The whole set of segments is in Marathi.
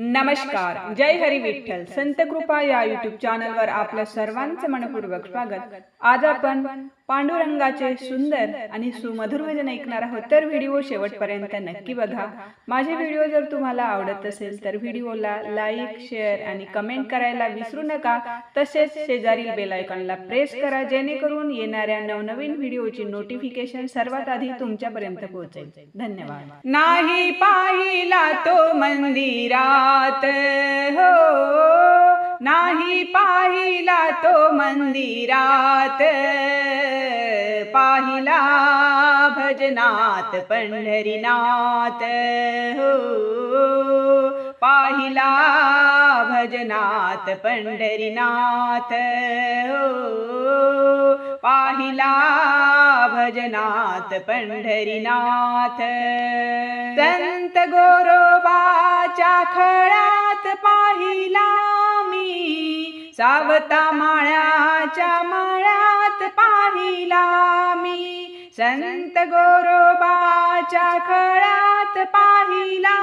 नमस्कार. जय हरी विठ्ठल. संत कृपा या युट्यूब चॅनलवर आपलं सर्वांचं मनपूर्वक स्वागत. आज आपण पांडुरंगाचे सुंदर आणि सुमधुर भजन ऐकणार आहोत. तर व्हिडिओ शेवटपर्यंत नक्की बघा. माझे व्हिडिओ जर तुम्हाला आवडत असेल तर व्हिडिओला लाईक शेअर आणि कमेंट करायला विसरू नका. तसेच शेजारील बेल आयकॉनला प्रेस करा जेणेकरून येणाऱ्या नवनवीन व्हिडिओची नोटिफिकेशन सर्वात आधी तुमच्यापर्यंत पोहोचेल. धन्यवाद. नाही पाहिला तो मंदिरात. हो नाही पाहिला तो मंदिरात. पाहिला भजनात पंढरीनाथ. हो पाहिला भजनात पंढरीनाथ. हो पाहिला भजनात पंढरीनाथ. संत गोरो पाहिला मी. सावता माळ्याच्या माळ्यात पाहिला मी. संत गोरोबाच्या खळात पाहिला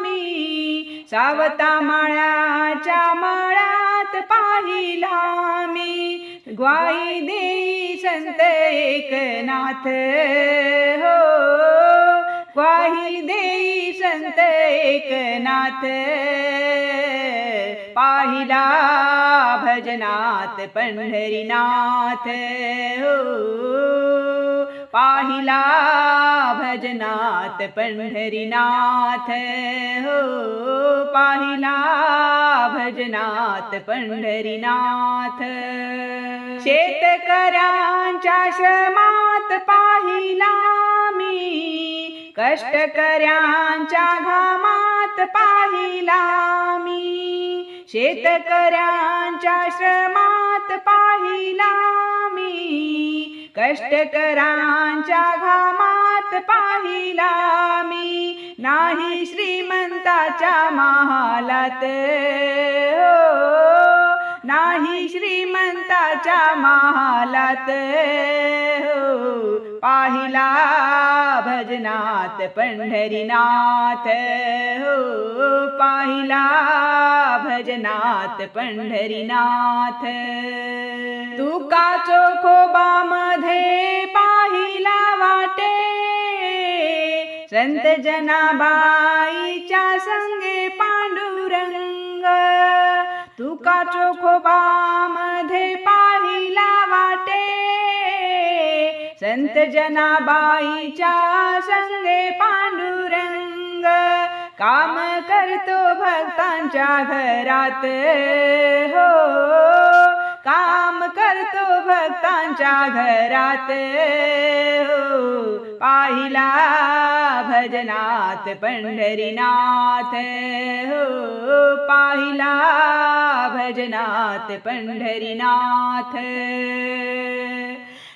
मी. सावता माळ्याच्या माळ्यात पाहिला मी. ग्वाई देई संत एकनाथ. हो ग्वाही देई संत एकनाथ। पाहिला भजनात पंढरीनाथ। हो पाहिला भजनात पंढरीनाथ। हो पाहिला भजनात पंढरीनाथ। शेतकऱ्यांच्या श्रमात पाहिला मी। कष्टकऱ्यांच्या घामात पाहिला मी. शेतकऱ्यांच्या श्रमात पाहिला मी. कष्टकरांच्या घामात पाहिला मी. नाही श्रीमंताच्या महालात. हो नाही श्रीमंताच्या महालात. हो पाहिला भजनात पंढरीनाथ. हो पाहिला भजनात पंढरीनाथ. तुका चोखोबामध्ये पाहिला वाटे. संत जनाबाईच्या संगे पांडुरंग. तुका चोखोबामध्ये पाहिला वाटे? संत जनाबाईच्या संगे पांडुरंग काम करतो भक्तांच्या घरात. हो काम करतो भक्तांच्या घरात. हो पाहिला भजनात पंढरीनाथ. हो पाहिला भजनात पंढरीनाथ.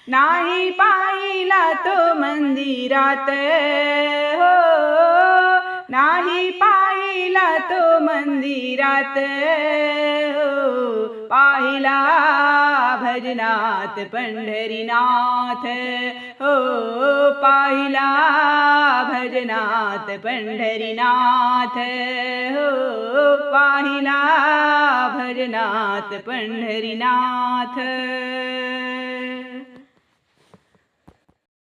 नाही पाहिला तो मंदिरात. हो नाही पाहिला तो मंदिरात. हो पाहिला भजनात पंढरीनाथ. हो पाहिला भजनाथ भरिनाथपरिनाथ पाहिना भजनाथ पण्ढरीनाथ